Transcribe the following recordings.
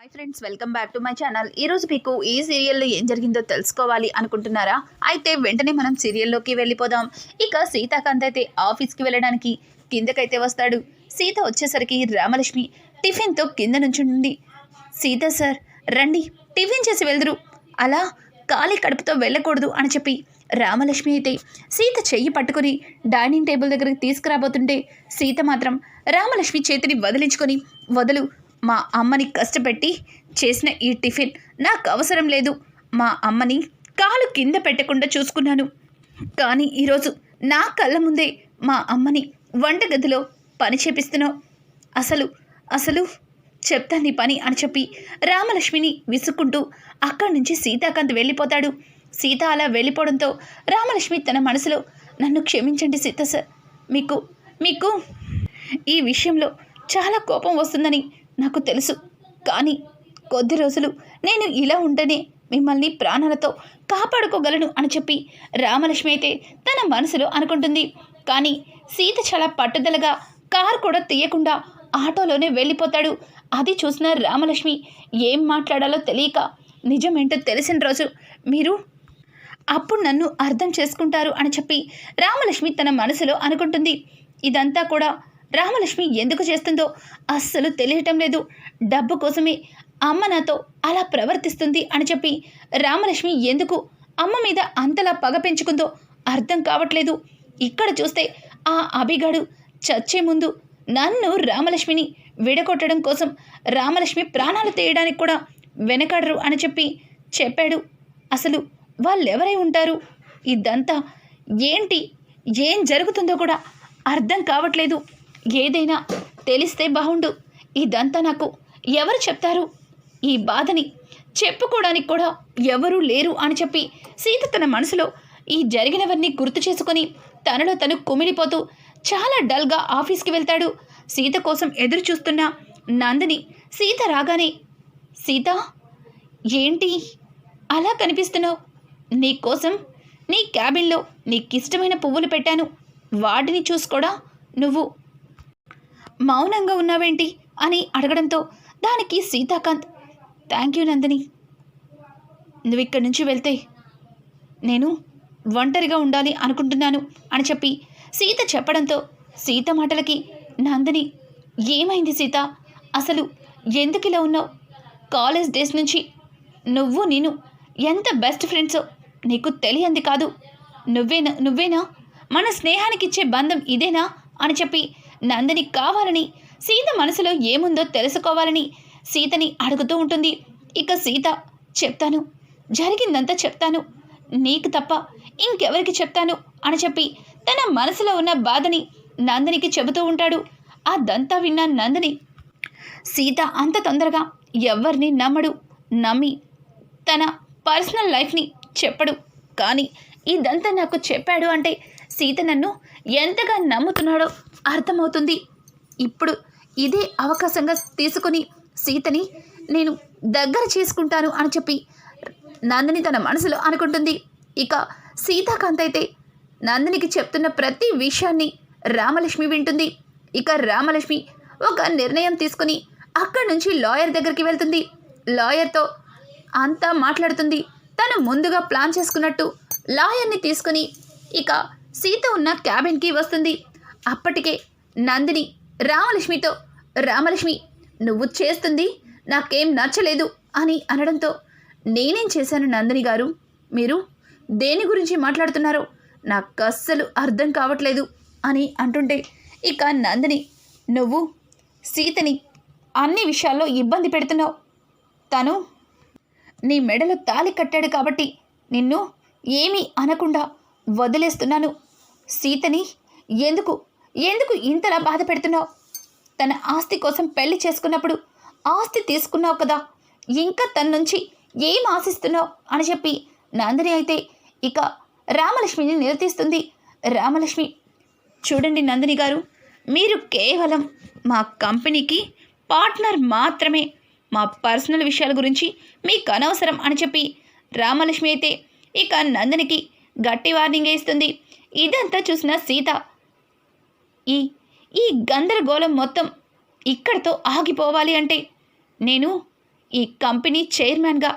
Hi friends welcome back to my channel ఈ రోజు మీకు ఈ సీరియల్లో ఏం జరిగిందో తెలుసుకోవాలి అనుకుంటున్నారా? అయితే వెంటనే మనం సీరియల్లోకి వెళ్ళిపోదాం. ఇక సీతాకాంత్ అయితే ఆఫీస్కి వెళ్ళడానికి కిందకైతే వస్తాడు. సీత వచ్చేసరికి రామలక్ష్మి టిఫిన్తో కింద నుంచుంటుంది. సీత సార్ రండి టిఫిన్ చేసి వెళ్దురు. అలా ఖాళీ కడుపుతో వెళ్ళకూడదు అని చెప్పి రామలక్ష్మి అయితే సీత చెయ్యి పట్టుకొని డైనింగ్ టేబుల్ దగ్గరికి తీసుకురాబోతుంటే సీత మాత్రం రామలక్ష్మి చేతిని వదిలించుకొని వదలు మా అమ్మని కష్టపెట్టి చేసిన ఈ టిఫిన్ నాకు అవసరం లేదు. మా అమ్మని కాలు కింద పెట్టకుండా చూసుకున్నాను. కానీ ఈరోజు నా కళ్ళ ముందే మా అమ్మని వంటగదిలో పని చేపిస్తున్నావు. అసలు అసలు చెప్తా నీ పని అని చెప్పి రామలక్ష్మిని విసుక్కుంటూ అక్కడి నుంచి సీతాకాంత్ వెళ్ళిపోతాడు. సీత అలా వెళ్ళిపోవడంతో రామలక్ష్మి తన మనసులో నన్ను క్షమించండి సీత సార్. మీకు మీకు ఈ విషయంలో చాలా కోపం వస్తుందని నాకు తెలుసు. కానీ కొద్ది రోజులు నేను ఇలా ఉంటేనే మిమ్మల్ని ప్రాణాలతో కాపాడుకోగలను అని చెప్పి రామలక్ష్మి అయితే తన మనసులో అనుకుంటుంది. కానీ సీత చాలా పట్టుదలగా కారు కూడా తీయకుండా ఆటోలోనే వెళ్ళిపోతాడు. అది చూసిన రామలక్ష్మి ఏం మాట్లాడాలో తెలియక నిజమేంటో తెలిసిన రోజు మీరు అప్పుడు నన్ను అర్థం చేసుకుంటారు అని చెప్పి రామలక్ష్మి తన మనసులో అనుకుంటుంది. ఇదంతా కూడా రామలక్ష్మి ఎందుకు చేస్తుందో అస్సలు తెలియటం లేదు. డబ్బు కోసమే అమ్మ నాతో అలా ప్రవర్తిస్తుంది అని చెప్పి రామలక్ష్మి ఎందుకు అమ్మ మీద అంతలా పగ పెంచుకుందో అర్థం కావట్లేదు. ఇక్కడ చూస్తే ఆ అభిగాడు చచ్చే ముందు నన్ను రామలక్ష్మిని విడగొట్టడం కోసం రామలక్ష్మి ప్రాణాలు తీయడానికి కూడా వెనకాడరు అని చెప్పి చెప్పాడు. అసలు వాళ్ళెవరై ఉంటారు? ఇదంతా ఏంటి? ఏం జరుగుతుందో కూడా అర్థం కావట్లేదు. ఏదైనా తెలిస్తే బాగుండు ఇదంతా నాకు ఎవరు చెప్తారు? ఈ బాధని చెప్పుకోవడానికి కూడా ఎవరూ లేరు అని చెప్పి సీత తన మనసులో ఈ జరిగినవన్నీ గుర్తు చేసుకొని తనలో తను కుమిలిపోతూ చాలా డల్గా ఆఫీస్కి వెళ్తాడు. సీత కోసం ఎదురు చూస్తున్న నందిని సీత రాగానే సీత ఏంటి అలా కనిపిస్తున్నావు? నీకోసం నీ క్యాబిన్లో నీకిష్టమైన పువ్వులు పెట్టాను. వాటిని చూసుకోడా నువ్వు మౌనంగా ఉన్నావేంటి? అని అడగడంతో దానికి సీతాకాంత్ థ్యాంక్ యూ నందిని. నువ్వు ఇక్కడి నుంచి వెళ్తే నేను ఒంటరిగా ఉండాలి అనుకుంటున్నాను అని చెప్పి సీత చెప్పడంతో సీత మాటలకి నందిని ఏమైంది సీత? అసలు ఎందుకు ఇలా ఉన్నావు? కాలేజ్ డేస్ నుంచి నువ్వు నేను ఎంత బెస్ట్ ఫ్రెండ్సో నీకు తెలియంది కాదు. నువ్వేనా నువ్వేనా? మన స్నేహానికి ఇచ్చే బంధం ఇదేనా? అని చెప్పి నందిని కావాలని సీత మనసులో ఏముందో తెలుసుకోవాలని సీతని అడుగుతూ ఉంటుంది. ఇక సీత చెప్తాను. జరిగిందంతా చెప్తాను. నీకు తప్ప ఇంకెవరికి చెప్తాను? అని చెప్పి తన మనసులో ఉన్న బాధని నందినికి చెబుతూ ఉంటాడు. అదంతా విన్న నందిని సీత అంత తొందరగా ఎవరిని నమ్మడు నమ్మి తన పర్సనల్ లైఫ్ని చెప్పడు. కానీ ఇదంతా నాకు చెప్పాడు అంటే సీత నన్ను ఎంతగా నమ్ముతున్నాడో అర్థమవుతుంది. ఇప్పుడు ఇదే అవకాశంగా తీసుకొని సీతని నేను దగ్గర చేసుకుంటాను అని చెప్పి నందిని తన మనసులో అనుకుంటుంది. ఇక సీతాకాంత్ అయితే నందినికి చెప్తున్న ప్రతి విషయాన్ని రామలక్ష్మి వింటుంది. ఇక రామలక్ష్మి ఒక నిర్ణయం తీసుకుని అక్కడి నుంచి లాయర్ దగ్గరికి వెళ్తుంది. లాయర్తో అంతా మాట్లాడుతుంది. తను ముందుగా ప్లాన్ చేసుకున్నట్టు లాయర్ని తీసుకుని ఇక సీత ఉన్న క్యాబిన్కి వస్తుంది. అప్పటికే నందిని రామలక్ష్మితో రామలక్ష్మి నువ్వు చేస్తుంది నాకేం నచ్చలేదు అని అనడంతో నేనేం చేశాను నందిని గారు? మీరు దేని గురించి మాట్లాడుతున్నారో నాకు అస్సలు అర్థం కావట్లేదు అని అంటుంటే ఇక నందిని నువ్వు సీతని అన్ని విషయాల్లో ఇబ్బంది పెడుతున్నావు. తను నీ మెడలో తాలి కట్టాడు కాబట్టి నిన్ను ఏమీ అనకుండా వదిలేస్తున్నాను. సీతని ఎందుకు ఎందుకు ఇంతలా బాధ పెడుతున్నావు? తన ఆస్తి కోసం పెళ్ళి చేసుకున్నప్పుడు ఆస్తి తీసుకున్నావు కదా ఇంకా తన నుంచి ఏం ఆశిస్తున్నావు అని చెప్పి నందిని అయితే ఇక రామలక్ష్మిని నిలదీస్తుంది. రామలక్ష్మి చూడండి నందిని గారు మీరు కేవలం మా కంపెనీకి పార్ట్నర్ మాత్రమే మా పర్సనల్ విషయాల గురించి మీకు అనవసరం అని చెప్పి రామలక్ష్మి అయితే ఇక నందినికి గట్టి వార్నింగ్ ఇస్తుంది. ఇదంతా చూసిన సీత ఈ ఈ గందరగోళం మొత్తం ఇక్కడితో ఆగిపోవాలి అంటే నేను ఈ కంపెనీ చైర్మన్గా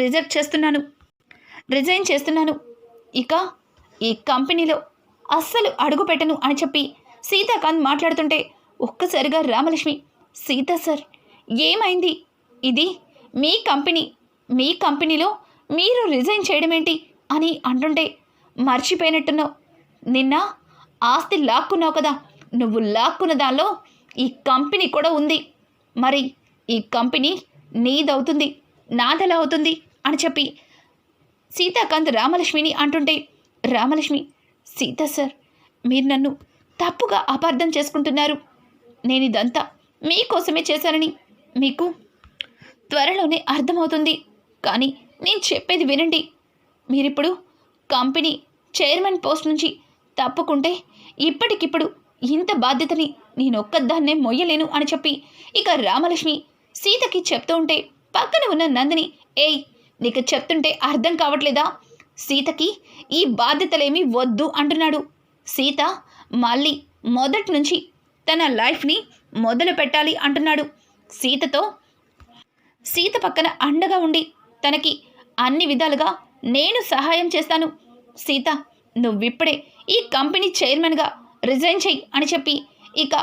రిజెక్ట్ చేస్తున్నాను. రిజైన్ చేస్తున్నాను. ఇక ఈ కంపెనీలో అస్సలు అడుగు పెట్టను అని చెప్పి సీతాకాంత్ మాట్లాడుతుంటే ఒక్కసారిగా రామలక్ష్మి సీత సార్ ఏమైంది? ఇది మీ కంపెనీ మీ కంపెనీలో మీరు రిజైన్ చేయడం ఏంటి అని అంటుంటే మర్చిపోయినట్టున్నావు. నిన్న ఆస్తి లాక్కున్నావు కదా నువ్వు లాక్కున్న దానిలో ఈ కంపెనీ కూడా ఉంది. మరి ఈ కంపెనీ నీదవుతుంది నాదెలా అవుతుంది అని చెప్పి సీతాకాంత్ రామలక్ష్మిని అంటుంటే రామలక్ష్మి సీత సార్ మీరు నన్ను తప్పుగా అపార్థం చేసుకుంటున్నారు. నేను ఇదంతా మీకోసమే చేశానని మీకు త్వరలోనే అర్థమవుతుంది. కానీ నేను చెప్పేది వినండి. మీరిప్పుడు కంపెనీ చైర్మన్ పోస్ట్ నుంచి తప్పుకుంటే ఇప్పటికిప్పుడు ఇంత బాధ్యతని నేను ఒక్కదాన్నే మొయ్యలేను అని చెప్పి ఇక రామలక్ష్మి సీతకి చెప్తూ ఉంటే పక్కన ఉన్న నందిని ఏయ్ నీకు చెప్తుంటే అర్థం కావట్లేదా? సీతకి ఈ బాధ్యతలేమీ వద్దు అంటున్నాడు. సీత మళ్ళీ మొదటి నుంచి తన లైఫ్ని మొదలు పెట్టాలి అంటున్నాడు. సీతతో సీత పక్కన అండగా ఉండి తనకి అన్ని విధాలుగా నేను సహాయం చేస్తాను. సీత నువ్విప్పుడే ఈ కంపెనీ చైర్మన్గా రిజైన్ చెయ్యి అని చెప్పి ఇక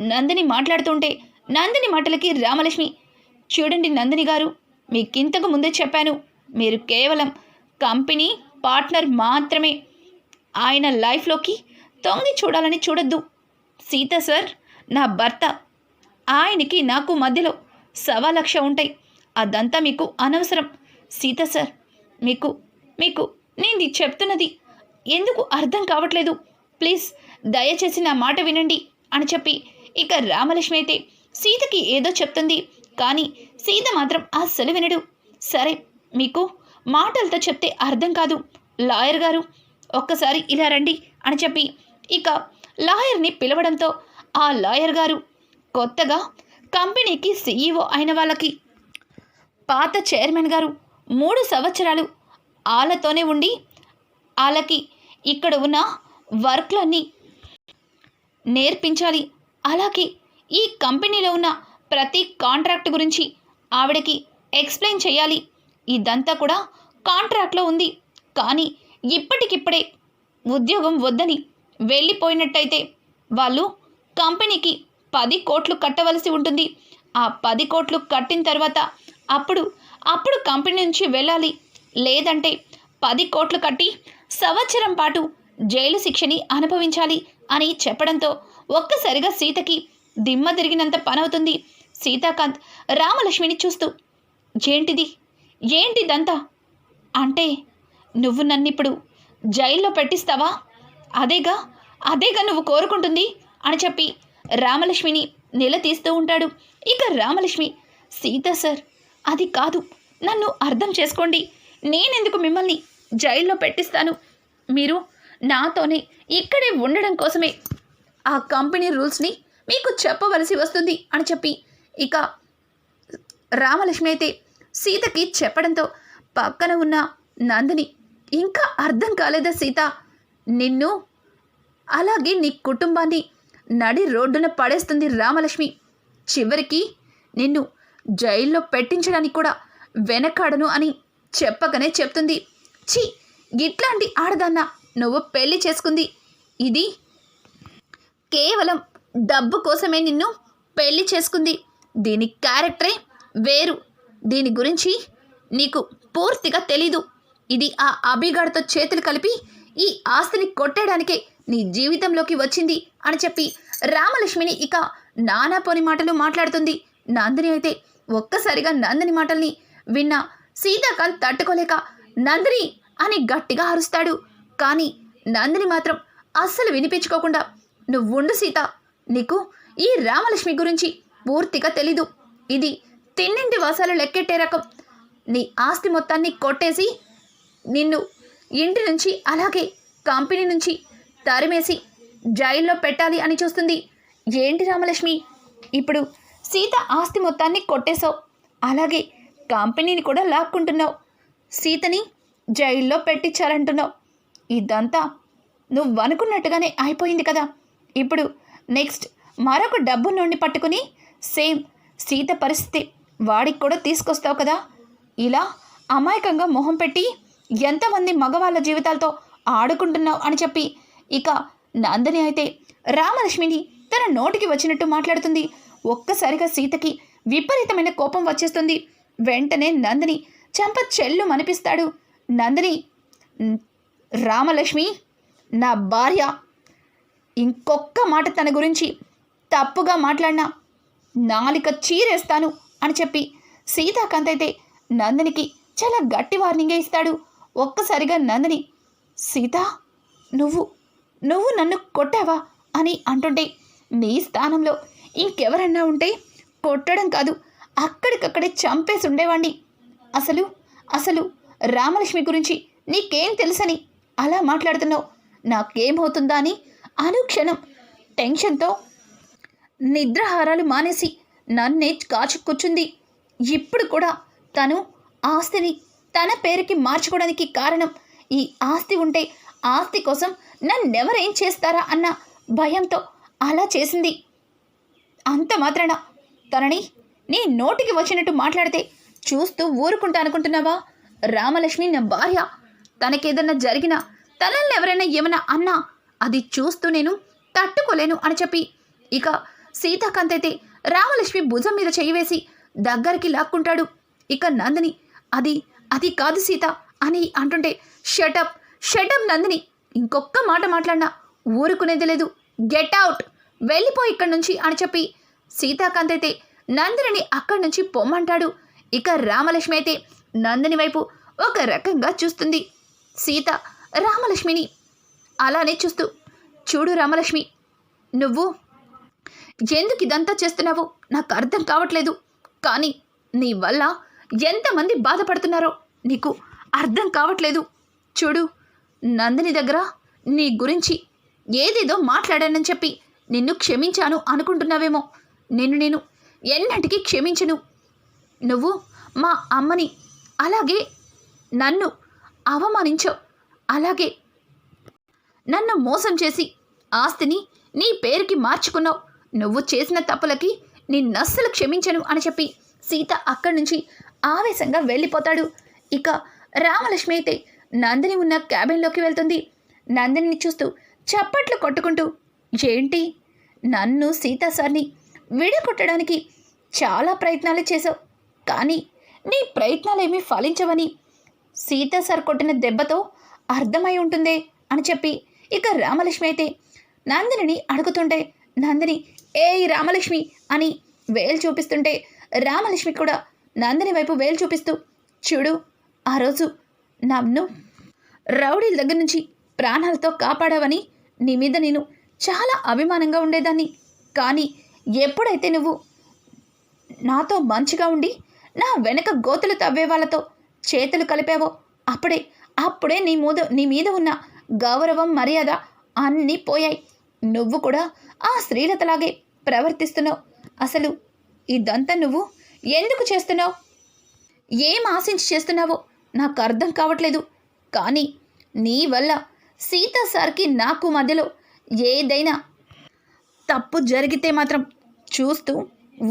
నందిని మాట్లాడుతుంటే నందిని మాటలకి రామలక్ష్మి చూడండి నందిని గారు మీకింతకు ముందే చెప్పాను మీరు కేవలం కంపెనీ పార్ట్నర్ మాత్రమే. ఆయన లైఫ్లోకి తొంగి చూడాలని చూడొద్దు. సీత సార్ నా భర్త ఆయనకి నాకు మధ్యలో సవా లక్ష ఉంటాయి. అదంతా మీకు అనవసరం. సీత సార్ మీకు మీకు నేను ఇది చెప్తున్నది ఎందుకు అర్థం కావట్లేదు? ప్లీజ్ దయచేసి నా మాట వినండి అని చెప్పి ఇక రామలక్ష్మి అయితే సీతకి ఏదో చెప్తుంది. కానీ సీత మాత్రం అస్సలు వినడు. సరే మీకు మాటలతో చెప్తే అర్థం కాదు. లాయర్ గారు ఒక్కసారి ఇలా రండి అని చెప్పి ఇక లాయర్ని పిలవడంతో ఆ లాయర్ గారు కొత్తగా కంపెనీకి సీఈఓ అయిన వాళ్ళకి పాత చైర్మన్ గారు మూడు సంవత్సరాలు ఆలతోనే ఉండి వాళ్ళకి ఇక్కడ ఉన్న వర్క్లన్నీ నేర్పించాలి. అలాగే ఈ కంపెనీలో ఉన్న ప్రతి కాంట్రాక్ట్ గురించి ఆవిడకి ఎక్స్ప్లెయిన్ చేయాలి. ఇదంతా కూడా కాంట్రాక్ట్లో ఉంది. కానీ ఇప్పటికిప్పుడే ఉద్యోగం వద్దని వెళ్ళిపోయినట్టయితే వాళ్ళు కంపెనీకి పది కోట్లు కట్టవలసి ఉంటుంది. ఆ పది కోట్లు కట్టిన తర్వాత అప్పుడు అప్పుడు కంపెనీ నుంచి వెళ్ళాలి. లేదంటే పది కోట్లు కట్టి సంవత్సరం పాటు జైలు శిక్షని అనుభవించాలి అని చెప్పడంతో ఒక్కసారిగా సీతకి దిమ్మ తిరిగినంత పనవుతుంది సీతాకాంత్ రామలక్ష్మిని చూస్తూ. ఏంటిది? ఏంటిదంతా? అంటే నువ్వు నన్నిప్పుడు జైల్లో పెట్టిస్తావా? అదేగా? అదేగా నువ్వు కోరుకుంటుంది? అని చెప్పి రామలక్ష్మిని నిలదీస్తూ ఉంటాడు. ఇక రామలక్ష్మి సీత సార్ అది కాదు. నన్ను అర్థం చేసుకోండి. నేనెందుకు మిమ్మల్ని జైల్లో పెట్టిస్తాను. మీరు నాతోనే ఇక్కడే ఉండడం కోసమే ఆ కంపెనీ రూల్స్ని మీకు చెప్పవలసి వస్తుంది అని చెప్పి ఇక రామలక్ష్మి అయితే సీతకి చెప్పడంతో పక్కన ఉన్న నందిని ఇంకా అర్థం కాలేదా సీత? నిన్ను అలాగే నీ కుటుంబాన్ని నడి రోడ్డున పడేస్తుంది రామలక్ష్మి. చివరికి నిన్ను జైల్లో పెట్టించడానికి కూడా వెనకాడను అని చెప్పకనే చెప్తుంది ఛీ ఇట్లాంటి ఆడదాన్న నువ్వు పెళ్ళి చేసుకుంది. ఇది కేవలం డబ్బు కోసమే నిన్ను పెళ్ళి చేసుకుంది. దీని క్యారెక్టరే వేరు. దీని గురించి నీకు పూర్తిగా తెలీదు. ఇది ఆ అభిగాడితో చేతులు కలిపి ఈ ఆస్తిని కొట్టేయడానికే నీ జీవితంలోకి వచ్చింది అని చెప్పి రామలక్ష్మిని ఇక నానా పోని మాటలు మాట్లాడుతుంది. నందిని అయితే ఒక్కసారిగా నందిని మాటల్ని విన్న సీతాకాంత్ తట్టుకోలేక నందిని అని గట్టిగా అరుస్తాడు. కానీ నందిని మాత్రం అస్సలు వినిపించుకోకుండా నువ్వుండు సీత నీకు ఈ రామలక్ష్మి గురించి పూర్తిగా తెలీదు. ఇది తిన్నింటి వాసాలు లెక్కెట్టే రకం. నీ ఆస్తి మొత్తాన్ని కొట్టేసి నిన్ను ఇంటి నుంచి అలాగే కంపెనీ నుంచి తరిమేసి జైల్లో పెట్టాలి అని చూస్తుంది. ఏంటి రామలక్ష్మి ఇప్పుడు సీత ఆస్తి మొత్తాన్ని కొట్టేశావు. అలాగే కంపెనీని కూడా లాక్కుంటున్నావు. సీతని జైల్లో పెట్టించారంటున్నావు ఇదంతా నువ్వు అనుకున్నట్టుగానే అయిపోయింది కదా. ఇప్పుడు నెక్స్ట్ మరొక డబ్బు నుండి పట్టుకుని సేమ్ సీత పరిస్థితి వాడికి కూడా తీసుకొస్తావు కదా. ఇలా అమాయకంగా మొహం పెట్టి ఎంతమంది మగవాళ్ళ జీవితాలతో ఆడుకుంటున్నావు అని చెప్పి ఇక నందిని అయితే రామలక్ష్మిని తన నోటికి వచ్చినట్టు మాట్లాడుతుంది. ఒక్కసారిగా సీతకి విపరీతమైన కోపం వచ్చేస్తుంది. వెంటనే నందిని చెంప చెల్లు మనిపిస్తాడు నందిని రామలక్ష్మి నా భార్య ఇంకొక్క మాట తన గురించి తప్పుగా మాట్లాడినా నాలిక చీరేస్తాను అని చెప్పి సీతాకాంత్ అయితే నందినికి చాలా గట్టి వార్నింగే ఇస్తాడు. ఒక్కసారిగా నందిని సీత నువ్వు నువ్వు నన్ను కొట్టావా? అని అంటుంటే నీ స్థానంలో ఇంకెవరన్నా ఉంటే కొట్టడం కాదు అక్కడికక్కడే చంపేసి ఉండేవాణ్ణి అసలు అసలు రామలక్ష్మి గురించి నీకేం తెలుసని అలా మాట్లాడుతున్నావు? నాకేమవుతుందా అని అనుక్షణం టెన్షన్తో నిద్రహారాలు మానేసి నన్నే కాచుకొచ్చుంది. ఇప్పుడు కూడా తను ఆస్తిని తన పేరుకి మార్చుకోవడానికి కారణం ఈ ఆస్తి ఉంటే ఆస్తి కోసం నన్నెవరేం చేస్తారా అన్న భయంతో అలా చేసింది. అంత మాత్రాన తనని నీ నోటికి వచ్చినట్టు మాట్లాడితే చూస్తూ ఊరుకుంటా అనుకుంటున్నావా? రామలక్ష్మి నా భార్య తనకేదన్నా జరిగినా తనల్ని ఎవరైనా ఏమైనా అన్నా అది చూస్తూ నేను తట్టుకోలేను అని చెప్పి ఇక సీతాకాంత్ అయితే రామలక్ష్మి భుజం మీద చేయివేసి దగ్గరికి లాక్కుంటాడు. ఇక నందిని అది అది కాదు సీత అని అంటుంటే షటప్ షటప్ నందిని ఇంకొక్క మాట మాట్లాడినా ఊరుకునేది లేదు. గెట్ అవుట్ వెళ్ళిపో ఇక్కడి నుంచి అని చెప్పి సీతాకాంత్ అయితే నందిని అక్కడి నుంచి పొమ్మంటాడు. ఇక రామలక్ష్మి అయితే నందిని వైపు ఒక రకంగా చూస్తుంది. సీత రామలక్ష్మిని అలానే చూస్తూ చూడు రామలక్ష్మి నువ్వు ఎందుకు ఇదంతా చేస్తున్నావో? నాకు అర్థం కావట్లేదు. కానీ నీ వల్ల ఎంతమంది బాధపడుతున్నారో నీకు అర్థం కావట్లేదు. చూడు నందిని దగ్గర నీ గురించి ఏదేదో మాట్లాడానని చెప్పి నిన్ను క్షమించాను అనుకుంటున్నావేమో. నిన్ను నేను ఎన్నటికీ క్షమించను. నువ్వు మా అమ్మని అలాగే నన్ను అవమానించావు అలాగే నన్ను మోసం చేసి ఆస్తిని నీ పేరుకి మార్చుకున్నావు. నువ్వు చేసిన తప్పులకి నిన్నస్సలు క్షమించను అని చెప్పి సీత అక్కడి నుంచి ఆవేశంగా వెళ్ళిపోతాడు. ఇక రామలక్ష్మి అయితే నందిని ఉన్న క్యాబిన్లోకి వెళ్తుంది. నందిని చూస్తూ చప్పట్లు కొట్టుకుంటూ ఏంటి? నన్ను సీత సార్ని విడగొట్టడానికి చాలా ప్రయత్నాలు చేశావు. కానీ నీ ప్రయత్నాలేమీ ఫలించవని సీత సార్ కొట్టిన దెబ్బతో అర్థమై ఉంటుందే అని చెప్పి ఇక రామలక్ష్మి అయితే నందినిని అడుగుతుంటే నందిని ఏ రామలక్ష్మి అని వేలు చూపిస్తుంటే రామలక్ష్మి కూడా నందిని వైపు వేలు చూపిస్తూ చూడు ఆ రోజు నన్ను రౌడీల దగ్గర నుంచి ప్రాణాలతో కాపాడావని నీ మీద నేను చాలా అభిమానంగా ఉండేదాన్ని. కానీ ఎప్పుడైతే నువ్వు నాతో మంచిగా ఉండి నా వెనక గోతులు తవ్వే వాళ్ళతో చేతులు కలిపావో? అప్పుడే అప్పుడే నీ మీద నీ మీద ఉన్న గౌరవం మర్యాద అన్నీ పోయాయి. నువ్వు కూడా ఆ స్త్రీలతలాగే ప్రవర్తిస్తున్నావు. అసలు ఇదంతా నువ్వు ఎందుకు చేస్తున్నావు? ఏం ఆశించి చేస్తున్నావో నాకు అర్థం కావట్లేదు. కానీ నీ వల్ల సీత సార్కి నాకు మధ్యలో ఏదైనా తప్పు జరిగితే మాత్రం చూస్తూ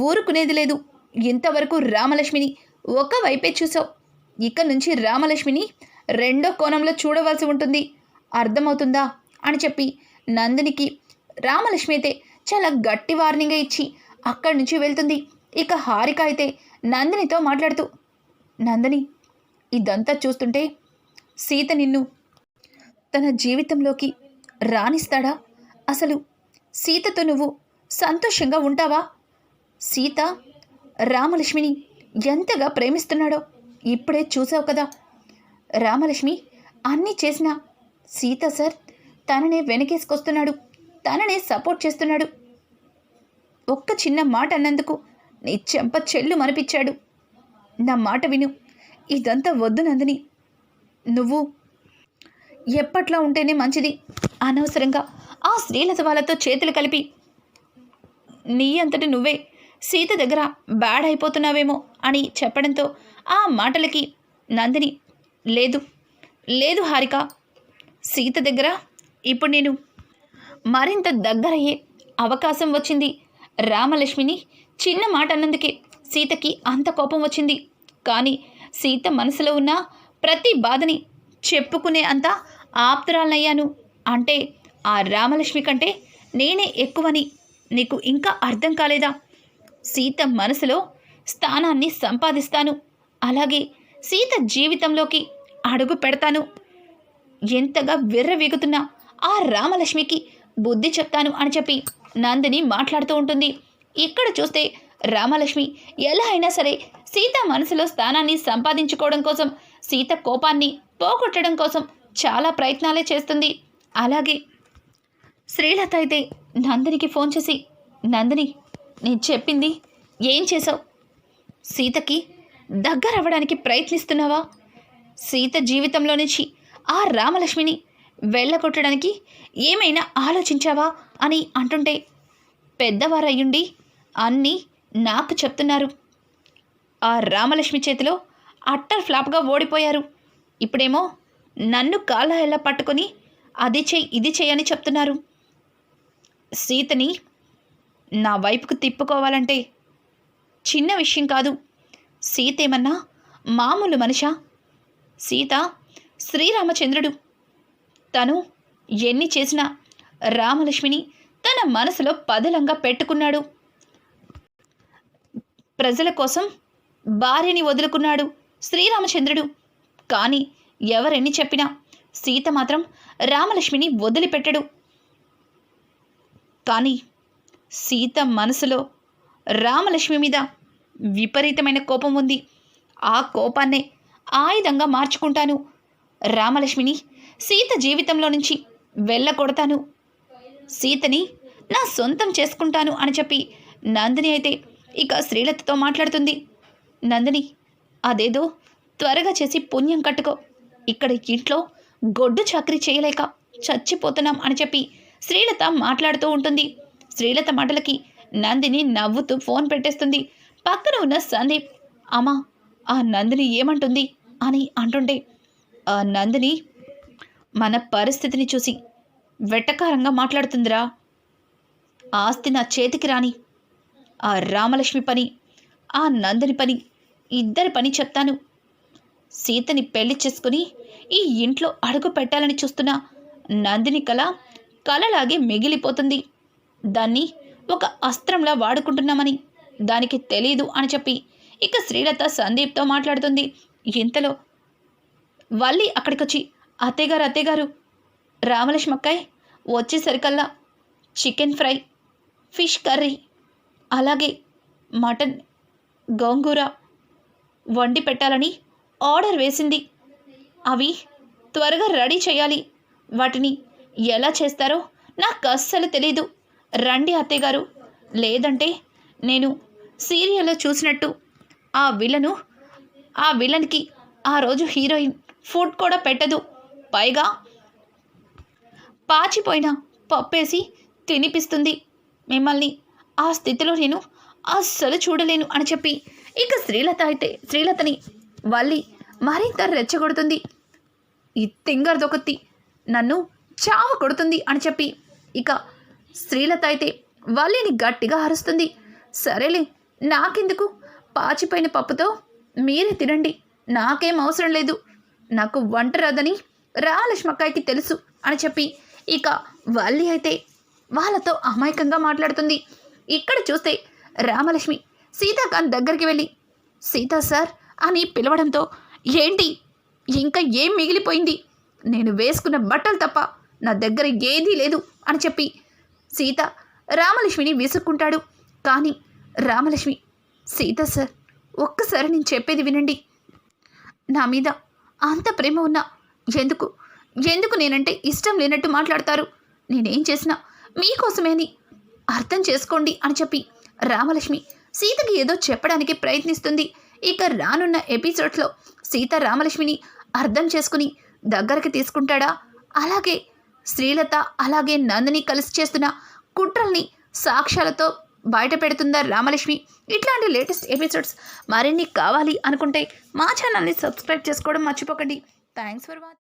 ఊరుకునేది లేదు. ఇంతవరకు రామలక్ష్మిని ఒకవైపే చూసావు. ఇక నుంచి రామలక్ష్మిని రెండో కోణంలో చూడవలసి ఉంటుంది. అర్థమవుతుందా? అని చెప్పి నందినికి రామలక్ష్మి అయితే చాలా గట్టి వార్నింగ్ ఇచ్చి అక్కడి నుంచి వెళ్తుంది. ఇక హారిక అయితే నందినితో మాట్లాడుతూ నందిని ఇదంతా చూస్తుంటే సీత నిన్ను తన జీవితంలోకి రాణిస్తాడా అసలు సీతతో నువ్వు సంతోషంగా ఉంటావా? సీత రామలక్ష్మిని ఎంతగా ప్రేమిస్తున్నాడో ఇప్పుడే చూసావు కదా. రామలక్ష్మి అన్నీ చేసినా సీత సార్ తననే వెనకేసుకొస్తున్నాడు. తననే సపోర్ట్ చేస్తున్నాడు. ఒక్క చిన్న మాట అన్నందుకు నీ చెంప చెల్లు మనిపించాడు. నా మాట విను. ఇదంతా వద్దు నందిని. నువ్వు ఎప్పట్లా ఉంటేనే మంచిది. అనవసరంగా ఆ స్త్రీలత వాళ్ళతో చేతులు కలిపి నీ అంతటి నువ్వే సీత దగ్గర బ్యాడ్ అయిపోతున్నావేమో అని చెప్పడంతో ఆ మాటలకి నందిని లేదు లేదు హారిక సీత దగ్గర ఇప్పుడు నేను మరింత దగ్గరయ్యే అవకాశం వచ్చింది. రామలక్ష్మిని చిన్న మాట అన్నందుకే సీతకి అంత కోపం వచ్చింది. కానీ సీత మనసులో ఉన్న ప్రతి బాధని చెప్పుకునే అంత ఆప్తురాలనయ్యాను అంటే ఆ రామలక్ష్మి కంటే నేనే ఎక్కువని నీకు ఇంకా అర్థం కాలేదా? సీత మనసులో స్థానాన్ని సంపాదిస్తాను. అలాగే సీత జీవితంలోకి అడుగు పెడతాను. ఎంతగా విర్రవీగుతున్న ఆ రామలక్ష్మికి బుద్ధి చెప్తాను అని చెప్పి నందిని మాట్లాడుతూ ఉంటుంది. ఇక్కడ చూస్తే రామలక్ష్మి ఎలా అయినా సరే సీత మనసులో స్థానాన్ని సంపాదించుకోవడం కోసం సీత కోపాన్ని పోగొట్టడం కోసం చాలా ప్రయత్నాలే చేస్తుంది. అలాగే శ్రీలత అయితే నందినికి ఫోన్ చేసి నందిని నేను చెప్పింది ఏం చేసావు సీతకి దగ్గర అవ్వడానికి ప్రయత్నిస్తున్నావా? సీత జీవితంలో నుంచి ఆ రామలక్ష్మిని వెళ్ళగొట్టడానికి ఏమైనా ఆలోచించావా అని అంటుంటే పెద్దవారయ్యుండి అన్నీ నాకు చెప్తున్నారు. ఆ రామలక్ష్మి చేతిలో అట్టర్ ఫ్లాప్గా ఓడిపోయారు. ఇప్పుడేమో నన్ను కాళ్ళ ఎలా పట్టుకొని అది చెయ్యి ఇది చెయ్యని చెప్తున్నారు. సీతని నా వైపుకు తిప్పుకోవాలంటే చిన్న విషయం కాదు. సీత ఏమన్నా మామూలు మనిషా? సీత శ్రీరామచంద్రుడు. తను ఎన్ని చేసినా రామలక్ష్మిని తన మనసులో పదలంగా పెట్టుకున్నాడు. ప్రజల కోసం భార్యని వదులుకున్నాడు శ్రీరామచంద్రుడు. కానీ ఎవరెన్ని చెప్పినా సీత మాత్రం రామలక్ష్మిని వదిలిపెట్టడు. కానీ సీత మనసులో రామలక్ష్మి మీద విపరీతమైన కోపం ఉంది. ఆ కోపాన్నే ఆయుధంగా మార్చుకుంటాను. రామలక్ష్మిని సీత జీవితంలో నుంచి వెళ్ళకొడతాను సీతని నా సొంతం చేసుకుంటాను అని చెప్పి నందిని అయితే ఇక శ్రీలతతో మాట్లాడుతుంది. నందిని అదేదో త్వరగా చేసి పుణ్యం కట్టుకో. ఇక్కడ ఇంట్లో గొడ్డు చాకరీ చేయలేక చచ్చిపోతున్నాం అని చెప్పి శ్రీలత మాట్లాడుతూ ఉంటుంది. శ్రీలత మాటలకి నందిని నవ్వుతూ ఫోన్ పెట్టేస్తుంది. పక్కన ఉన్న సందీప్ అమ్మా ఆ నందిని ఏమంటుంది? అని అంటుండే ఆ నందిని మన పరిస్థితిని చూసి వెట్టకారంగా మాట్లాడుతుందిరా. ఆస్తి నా చేతికి రాని ఆ రామలక్ష్మి పని ఆ నందిని పని ఇద్దరి పని చెప్తాను. సీతని పెళ్ళి చేసుకుని ఈ ఇంట్లో అడుగు పెట్టాలని చూస్తున్న నందిని కళ కలలాగే మిగిలిపోతుంది. దాన్ని ఒక అస్త్రంలా వాడుకుంటున్నామని దానికి తెలీదు అని చెప్పి ఇక శ్రీలత సందీప్తో మాట్లాడుతుంది. ఇంతలో వల్లి అక్కడికొచ్చి అత్తయ్యగారు అత్తయ్యగారు రామలక్ష్మి అక్కాయ్ వచ్చేసరికల్లా చికెన్ ఫ్రై ఫిష్ కర్రీ అలాగే మటన్ గోంగూర వండి పెట్టాలని ఆర్డర్ వేసింది. అవి త్వరగా రెడీ చేయాలి. వాటిని ఎలా చేస్తారో నాకు అస్సలు తెలీదు. రండి అత్తయ్యగారు లేదంటే నేను సీరియల్లో చూసినట్టు ఆ విలను ఆ విలన్కి ఆ రోజు హీరోయిన్ ఫుడ్ కూడా పెట్టదు. పైగా పాచిపోయిన పప్పేసి తినిపిస్తుంది. మిమ్మల్ని ఆ స్థితిలో నేను అస్సలు చూడలేను అని చెప్పి ఇక శ్రీలత అయితే శ్రీలతని వల్లి మరింత రెచ్చగొడుతుంది. ఈ తింగర్ దొకత్తి నన్ను చావ కొడుతుంది అని చెప్పి ఇక శ్రీలత అయితే వల్లిని గట్టిగా అరుస్తుంది. సరేలే నాకెందుకు? పాచిపోయిన పప్పుతో మీరే తినండి. నాకేం అవసరం లేదు. నాకు వంట రాదని రాలక్ష్మక్కాయకి తెలుసు అని చెప్పి ఇక వల్లి అయితే వాళ్ళతో అమాయకంగా మాట్లాడుతుంది. ఇక్కడ చూస్తే రామలక్ష్మి సీతాకాంత్ దగ్గరికి వెళ్ళి సీతా సార్ అని పిలవడంతో ఏంటి? ఇంకా ఏం మిగిలిపోయింది? నేను వేసుకున్న బట్టలు తప్ప నా దగ్గర ఏదీ లేదు అని చెప్పి సీత రామలక్ష్మిని విసుక్కుంటాడు కానీ రామలక్ష్మి సీత సార్ ఒక్కసారి నేను చెప్పేది వినండి. నా మీద అంత ప్రేమ ఉన్నా ఎందుకు? ఎందుకు నేనంటే ఇష్టం లేనట్టు మాట్లాడతారు? నేనేం చేసినా మీకోసమే అని అర్థం చేసుకోండి అని చెప్పి రామలక్ష్మి సీతకి ఏదో చెప్పడానికి ప్రయత్నిస్తుంది. ఇక రానున్న ఎపిసోడ్స్లో సీత రామలక్ష్మిని అర్థం చేసుకుని దగ్గరికి తీసుకుంటాడా? అలాగే శ్రీలత అలాగే నందిని కలిసి చేస్తున్న కుట్రల్ని సాక్ష్యాలతో బయట పెడుతుందా రామలక్ష్మి? ఇట్లాంటి లేటెస్ట్ ఎపిసోడ్స్ మరిన్ని కావాలి అనుకుంటే మా ఛానల్ని సబ్స్క్రైబ్ చేసుకోవడం మర్చిపోకండి. Thanks for watching